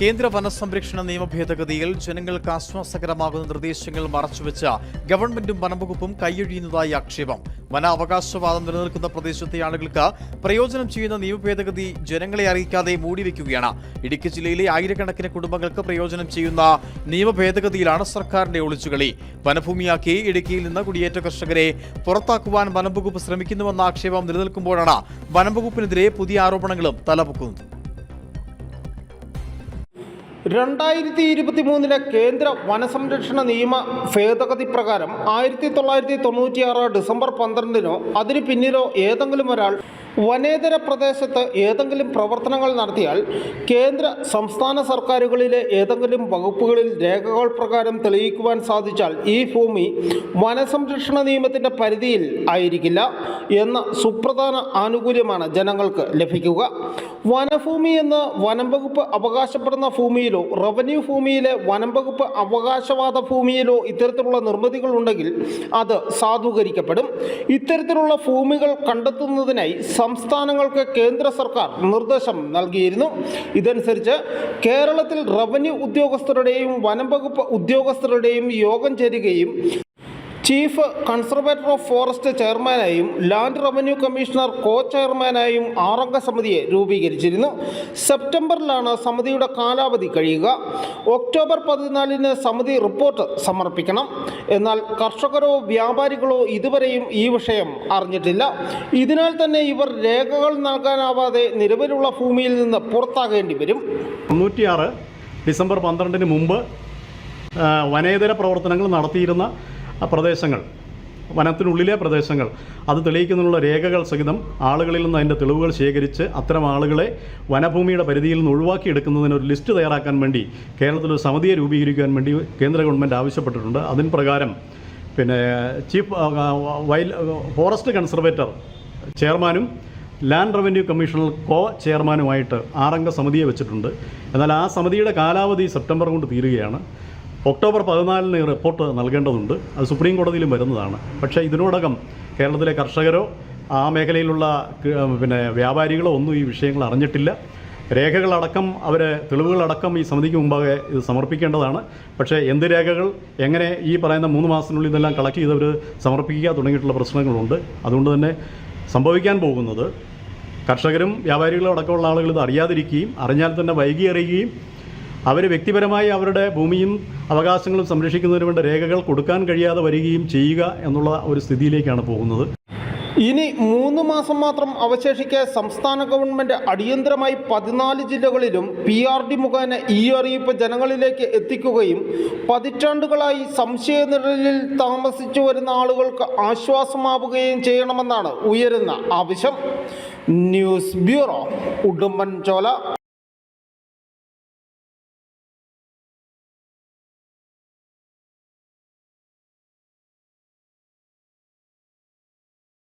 കേന്ദ്ര വനസംരക്ഷണ നിയമ ഭേദഗതിയിൽ ജനങ്ങൾക്ക് ആശ്വാസകരമാകുന്ന നിർദ്ദേശങ്ങൾ മറച്ചുവെച്ച ഗവൺമെന്റും വനംവകുപ്പും കൈയൊഴിയുന്നതായി ആക്ഷേപം. വനാവകാശവാദം നിലനിൽക്കുന്ന പ്രദേശത്തെ ആളുകൾക്ക് പ്രയോജനം ചെയ്യുന്ന നിയമ ഭേദഗതി ജനങ്ങളെ അറിയിക്കാതെ മൂടിവെക്കുകയാണ്. ഇടുക്കി ജില്ലയിലെ ആയിരക്കണക്കിന് കുടുംബങ്ങൾക്ക് പ്രയോജനം ചെയ്യുന്ന നിയമ ഭേദഗതിയിലാണ് സർക്കാരിന്റെ ഒളിച്ചുകളി. വനഭൂമിയാക്കി ഇടുക്കിയിൽ നിന്ന് കുടിയേറ്റ കർഷകരെ പുറത്താക്കുവാൻ വനംവകുപ്പ് ശ്രമിക്കുന്നുവെന്ന ആക്ഷേപം നിലനിൽക്കുമ്പോഴാണ് വനംവകുപ്പിനെതിരെ പുതിയ ആരോപണങ്ങളും തലപൊക്കുന്നത്. രണ്ടായിരത്തി ഇരുപത്തി മൂന്നിലെ കേന്ദ്ര വനസംരക്ഷണ നിയമ ഭേദഗതി പ്രകാരം ആയിരത്തി തൊള്ളായിരത്തി തൊണ്ണൂറ്റിയാറ് ഡിസംബർ പന്ത്രണ്ടിനോ അതിന് പിന്നിലോ ഏതെങ്കിലും ഒരാൾ വനേതര പ്രദേശത്ത് ഏതെങ്കിലും പ്രവർത്തനങ്ങൾ നടത്തിയാൽ കേന്ദ്ര സംസ്ഥാന സർക്കാരുകളിലെ ഏതെങ്കിലും വകുപ്പുകളിൽ രേഖകൾ പ്രകാരം തെളിയിക്കുവാൻ സാധിച്ചാൽ ഈ ഭൂമി വനസംരക്ഷണ നിയമത്തിന്റെ പരിധിയിൽ ആയിരിക്കില്ല എന്ന സുപ്രധാന ആനുകൂല്യമാണ് ജനങ്ങൾക്ക് ലഭിക്കുക. വനഭൂമി എന്ന് വനം വകുപ്പ് അവകാശപ്പെടുന്ന ഭൂമിയിലോ റവന്യൂ ഭൂമിയിലെ വനം വകുപ്പ് അവകാശവാദ ഭൂമിയിലോ ഇത്തരത്തിലുള്ള നിർമ്മിതികൾ ഉണ്ടെങ്കിൽ അത് സാധൂകരിക്കപ്പെടും. ഇത്തരത്തിലുള്ള ഭൂമികൾ കണ്ടെത്തുന്നതിനായി സംസ്ഥാനങ്ങൾക്ക് കേന്ദ്ര സർക്കാർ നിർദ്ദേശം നൽകിയിരുന്നു. ഇതനുസരിച്ച് കേരളത്തിൽ റവന്യൂ ഉദ്യോഗസ്ഥരുടെയും വനം വകുപ്പ് ഉദ്യോഗസ്ഥരുടെയും യോഗം ചേരുകയും ചീഫ് കൺസർവേറ്റർ ഓഫ് ഫോറസ്റ്റ് ചെയർമാനായും ലാൻഡ് റവന്യൂ കമ്മീഷണർ കോ ചെയർമാനായും ആറംഗ സമിതിയെ രൂപീകരിച്ചിരുന്നു. സെപ്റ്റംബറിലാണ് സമിതിയുടെ കാലാവധി കഴിയുക. ഒക്ടോബർ പതിനാലിന് സമിതി റിപ്പോർട്ട് സമർപ്പിക്കണം. എന്നാൽ കർഷകരോ വ്യാപാരികളോ ഇതുവരെയും ഈ വിഷയം അറിഞ്ഞിട്ടില്ല. ഇതിനാൽ തന്നെ ഇവർ രേഖകൾ നൽകാനാവാതെ നിലവിലുള്ള ഭൂമിയിൽ നിന്ന് പുറത്താകേണ്ടി വരും. തൊണ്ണൂറ്റിയാറ് ഡിസംബർ പന്ത്രണ്ടിന് മുമ്പ് വനേതര പ്രവർത്തനങ്ങൾ നടത്തിയിരുന്ന പ്രദേശങ്ങൾ വനത്തിനുള്ളിലെ പ്രദേശങ്ങൾ അത് തെളിയിക്കുന്നതിനുള്ള രേഖകൾ സഹിതം ആളുകളിൽ നിന്ന് അതിന്റെ തെളിവുകൾ ശേഖരിച്ച് അത്തരം ആളുകളെ വനഭൂമിയുടെ പരിധിയിൽ നിന്ന് ഒഴിവാക്കിയെടുക്കുന്നതിന് ഒരു ലിസ്റ്റ് തയ്യാറാക്കാൻ വേണ്ടി കേരളത്തിൽ ഒരു സമിതിയെ രൂപീകരിക്കാൻ വേണ്ടി കേന്ദ്ര ഗവൺമെന്റ് ആവശ്യപ്പെട്ടിട്ടുണ്ട്. അതിന് പ്രകാരം പിന്നെ ചീഫ് വൈൽഡ് ഫോറസ്റ്റ് കൺസർവേറ്റർ ചെയർമാനും ലാൻഡ് റവന്യൂ കമ്മീഷണർ കോ ചെയർമാനുമായിട്ട് ആറംഗ സമിതിയെ വെച്ചിട്ടുണ്ട്. എന്നാൽ ആ സമിതിയുടെ കാലാവധി സെപ്റ്റംബർ കൊണ്ട് തീരുകയാണ്. ഒക്ടോബർ പതിനാലിന് ഈ റിപ്പോർട്ട് നൽകേണ്ടതുണ്ട്. അത് സുപ്രീം കോടതിയിലും വരുന്നതാണ്. പക്ഷേ ഇതിനോടകം കേരളത്തിലെ കർഷകരോ ആ മേഖലയിലുള്ള പിന്നെ വ്യാപാരികളോ ഒന്നും ഈ വിഷയങ്ങൾ അറിഞ്ഞിട്ടില്ല. രേഖകളടക്കം അവർ തെളിവുകളടക്കം ഈ സമിതിക്ക് മുമ്പാകെ ഇത് സമർപ്പിക്കേണ്ടതാണ്. പക്ഷേ എന്ത് രേഖകൾ എങ്ങനെ ഈ പറയുന്ന മൂന്ന് മാസത്തിനുള്ളിൽ ഇതെല്ലാം കളക്ട് ചെയ്തവർ സമർപ്പിക്കുക തുടങ്ങിയിട്ടുള്ള പ്രശ്നങ്ങളുണ്ട്. അതുകൊണ്ട് തന്നെ സംഭവിക്കാൻ പോകുന്നത് കർഷകരും വ്യാപാരികളും അടക്കമുള്ള ആളുകൾ ഇത് അറിയാതിരിക്കുകയും അറിഞ്ഞാൽ തന്നെ വൈകി അറിയുകയും അവർ വ്യക്തിപരമായി അവരുടെ ഭൂമിയും അവകാശങ്ങളും സംരക്ഷിക്കുന്നതിന് വേണ്ട രേഖകൾ കൊടുക്കാൻ കഴിയാതെ വരികയും ചെയ്യുക എന്നുള്ള ഒരു സ്ഥിതിയിലേക്കാണ് പോകുന്നത്. ഇനി മൂന്ന് മാസം മാത്രം അവശേഷിക്കെ സംസ്ഥാന ഗവൺമെന്റ് അടിയന്തരമായി പതിനാല് ജില്ലകളിലും പി ആർ ഡി മുഖേന ഈ അറിയിപ്പ് ജനങ്ങളിലേക്ക് എത്തിക്കുകയും പതിറ്റാണ്ടുകളായി സംശയനിഴലിൽ താമസിച്ചു വരുന്ന ആളുകൾക്ക് ആശ്വാസമാവുകയും ചെയ്യണമെന്നാണ് ഉയരുന്ന ആവശ്യം. News bureau Udumbanchola.